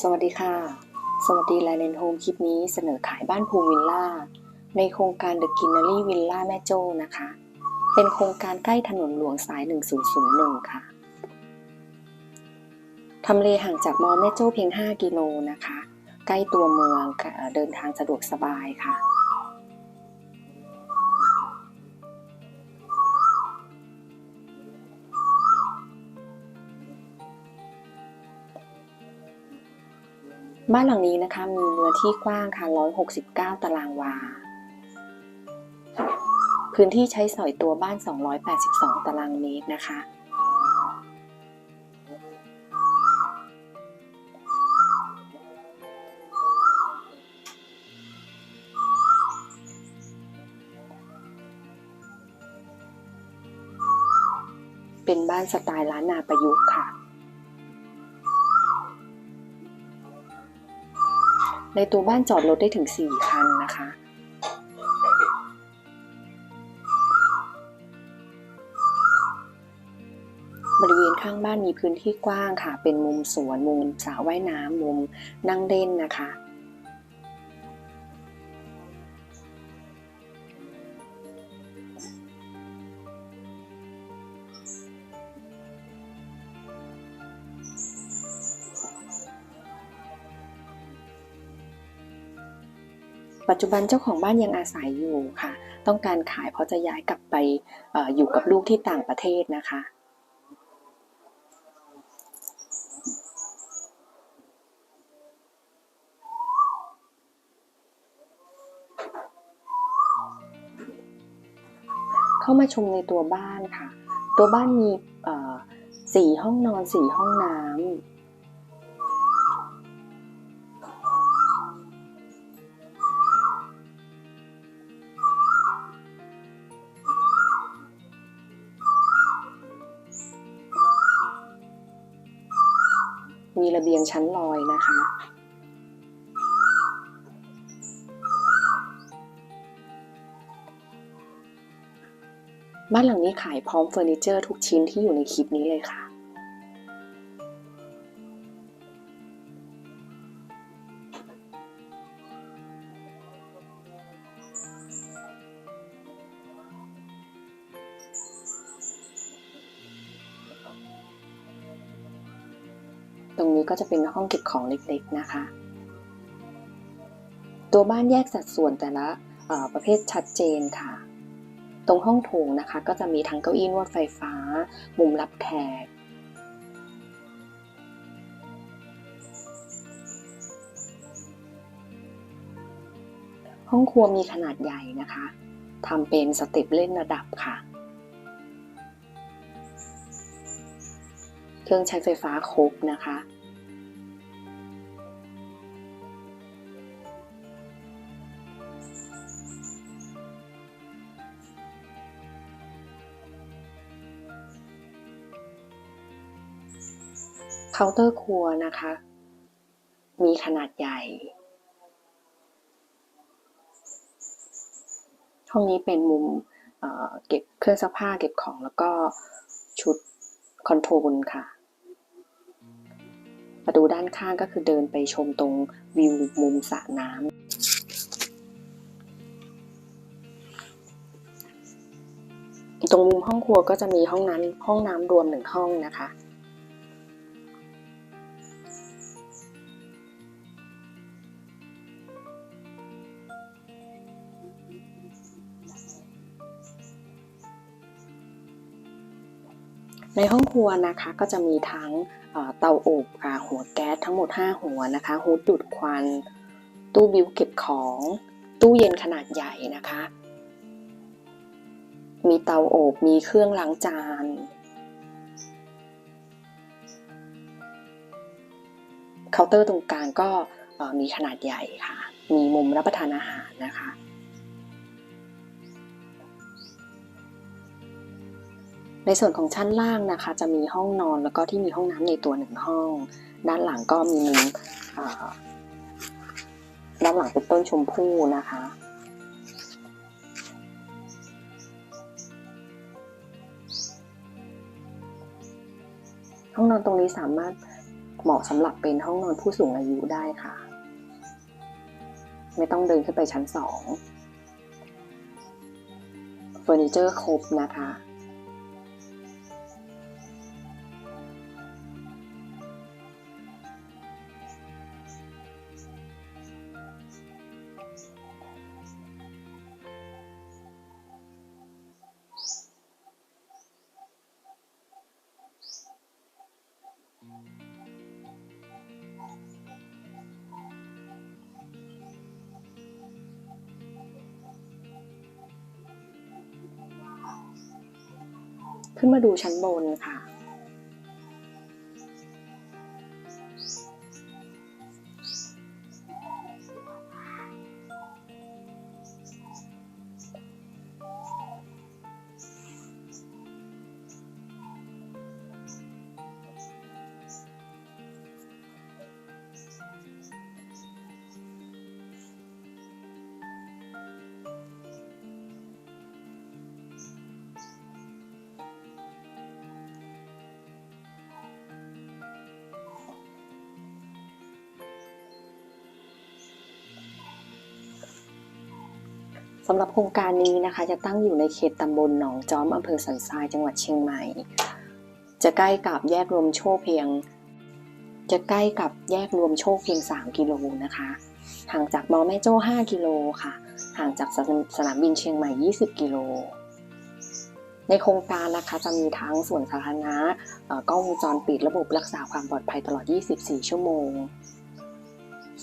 สวัสดีค่ะ สวัสดีไลเลนโฮมคลิปนี้เสนอขายบ้านภูวิลล่า ในโครงการ The Greenery Villa แม่โจ้นะคะ เป็นโครงการใกล้ถนนหลวงสาย 1001 ค่ะ ทำเลห่างจากมอแม่โจ้เพียง 5 กิโลนะคะ ใกล้ตัวเมืองเดินทางสะดวกสบายค่ะ บ้านหลังนี้นะคะมีเนื้อที่กว้างค่ะ 169 ตารางวา พื้นที่ใช้สอยตัวบ้าน 282 ตารางเมตรนะคะ เป็นบ้านสไตล์ล้านนาประยุกต์ค่ะ ในตัวบ้านจอดรถได้ถึง 4 คันนะคะ บริเวณข้างบ้านมีพื้นที่กว้างค่ะ เป็นมุมสวน มุมสระว่ายน้ำมุมนั่งเล่นนะคะ ปัจจุบันเจ้าของบ้านยังอาศัยอยู่ค่ะ ต้องการขายเพราะจะย้ายกลับไปออยู่กับลูกที่ต่างประเทศนะคะเข้ามาชมในตัวบ้านค่ะ ตัวบ้านมีสี่ห้องนอนสี่ห้องน้ำ มีระเบียงชั้นลอยนะคะ บ้านหลังนี้ขายพร้อมเฟอร์นิเจอร์ทุกชิ้นที่อยู่ในคลิปนี้เลยค่ะ รงนี้ก็จะเป็นห้องเก็บของเล็กๆนะคะ ตัวบ้านแยกสัดส่วนแต่ละประเภทชัดเจนค่ะ ตรงห้องโถงนะคะ ก็จะมีทั้งเก้าอี้นวดไฟฟ้า มุมรับแขกห้องครัวมีขนาดใหญ่นะคะทำเป็นสเต็ปเล่นระดับค่ะ เครื่องใช้ไฟฟ้าครบนะคะ เคาน์เตอร์ครัวนะคะ มีขนาดใหญ่ ห้องนี้เป็นมุมเเก็บเครื่องซักผ้าเก็บของแล้วก็ชุดคอนโทรลค่ะ ประตูด้านข้างก็คือเดินไปชมตรงวิวมุมสระน้ำตรงมุมห้องครัวก็จะมีห้องน้ำห้องน้ำรวมหนึ่งห้องนะคะ ในห้องครัวนะคะก็จะมีทั้งเตาอบค่ะหัวแก๊สทั้งหมด 5 หัวนะคะฮูดดูดควัน ตู้บิวเก็บของ ตู้เย็นขนาดใหญ่นะคะ มีเตาอบมีเครื่องล้างจานเคาน์เตอร์ตรงกลางก็มีขนาดใหญ่ค่ะ มีมุมรับประทานอาหารนะคะ ในส่วนของชั้นล่างนะคะ จะมีห้องนอนแล้วก็ที่มีห้องน้ำในตัวหนึ่งห้อง ด้านหลังก็มีด้านหลังเป็นต้นชมพู่นะคะ ห้องนอนตรงนี้สามารถเหมาะสำหรับเป็นห้องนอนผู้สูงอายุได้ค่ะ ไม่ต้องเดินขึ้นไปชั้นสองเฟอร์นิเจอร์ครบนะคะ ขึ้นมาดูชั้นบนค่ะ สำหรับโครงการนี้นะคะจะตั้งอยู่ในเขตตำบลหนองจอมอำเภอสันทรายจังหวัดเชียงใหม่ จะใกล้กับแยกรวมโชคเพียง จะใกล้กับแยกรวมโชคเพียง 3 กิโลนะคะ ห่างจากมอแม่โจ้ 5 กิโลค่ะ ห่างจากสนามบินเชียงใหม่ 20 กิโล ในโครงการนะคะจะมีทั้งส่วนสาธารณะกล้องวงจรปิดระบบรักษาความปลอดภัยตลอด 24 ชั่วโมง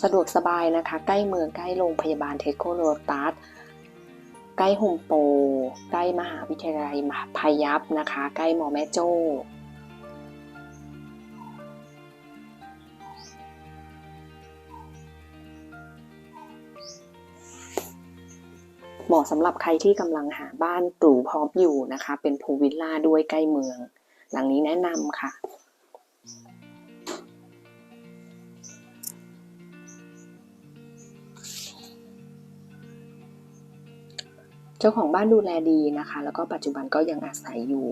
สะดวกสบายนะคะ ใกล้เมืองใกล้โรงพยาบาลเทคโคโรตัส ใกล้โฮมโปรใกล้มหาวิทยาลัยมหาพายัพนะคะ ใกล้มอแม่โจ้เหมาะสำหรับใครที่กำลังหาบ้านหรูพร้อมอยู่นะคะ เป็นพูลวิลล่าด้วยใกล้เมือง หลังนี้แนะนำค่ะ เจ้าของบ้านดูแลดีนะคะ แล้วก็ปัจจุบันก็ยังอาศัยอยู่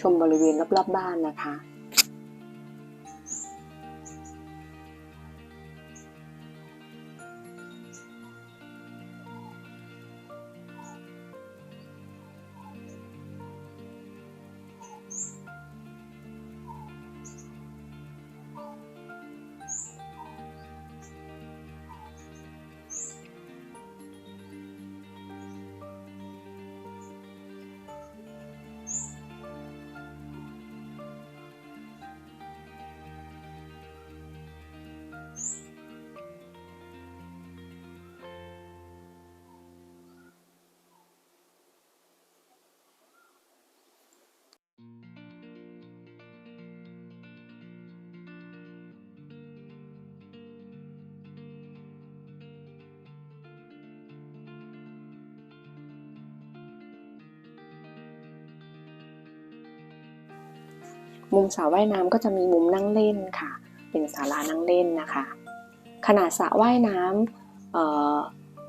ชมบริเวณรอบๆบ้านนะคะ มุมสระว่ายน้ำก็จะมีมุมนั่งเล่นค่ะ เป็นศาลานั่งเล่นนะคะ ขนาดสระว่ายน้ำเอ่อ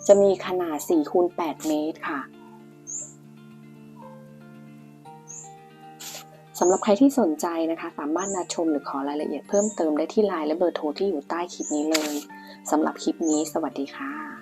จะมีขนาด4คูณ8เมตรค่ะสำหรับใครที่สนใจนะคะ สามารถนัดชมหรือขอรายละเอียดเพิ่มเติมได้ที่ไลน์และเบอร์โทรที่อยู่ใต้คลิปนี้เลยสำหรับคลิปนี้ สวัสดีค่ะ